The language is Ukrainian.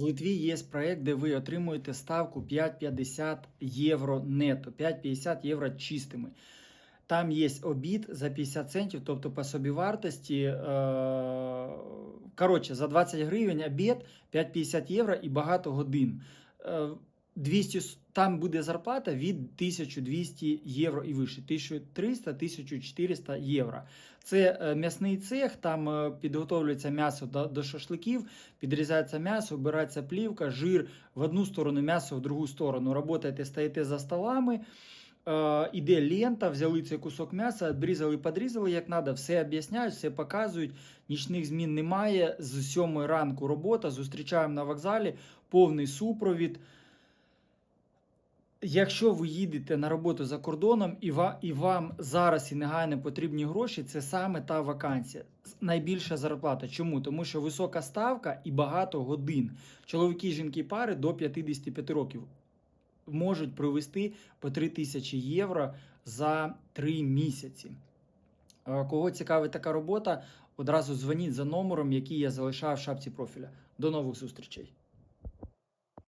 В Литві є проект, де ви отримуєте ставку 5,50 євро нето, 5,50 євро чистими. Там є обід за 50 центів, тобто по собівартості. Е- коротше, за 20 гривень обід, 5,50 євро і багато годин. Е, 200, там буде зарплата від 1200 євро і вище, 1300-1400 євро. Це е, м'ясний цех, там е, підготовлюється м'ясо до, до шашликів, підрізається м'ясо, вбирається плівка, жир в одну сторону, м'ясо в другу сторону. Работаєте, стоїте за столами. Е, іде лента, взяли цей кусок м'яса, обрізали, подрізали як треба, все об'ясняють, все показують. Нічних змін немає. З 7 ранку робота. Зустрічаємо на вокзалі, повний супровід. Якщо ви їдете на роботу за кордоном і, ва, і вам зараз і негайно потрібні гроші, це саме та вакансія. Найбільша зарплата. Чому? Тому що висока ставка і багато годин. Чоловіки, і жінки пари до 55 років можуть привести по 3 тисячі євро за 3 місяці. Кого цікавить така робота, одразу дзвоніть за номером, який я залишав в шапці профіля. До нових зустрічей.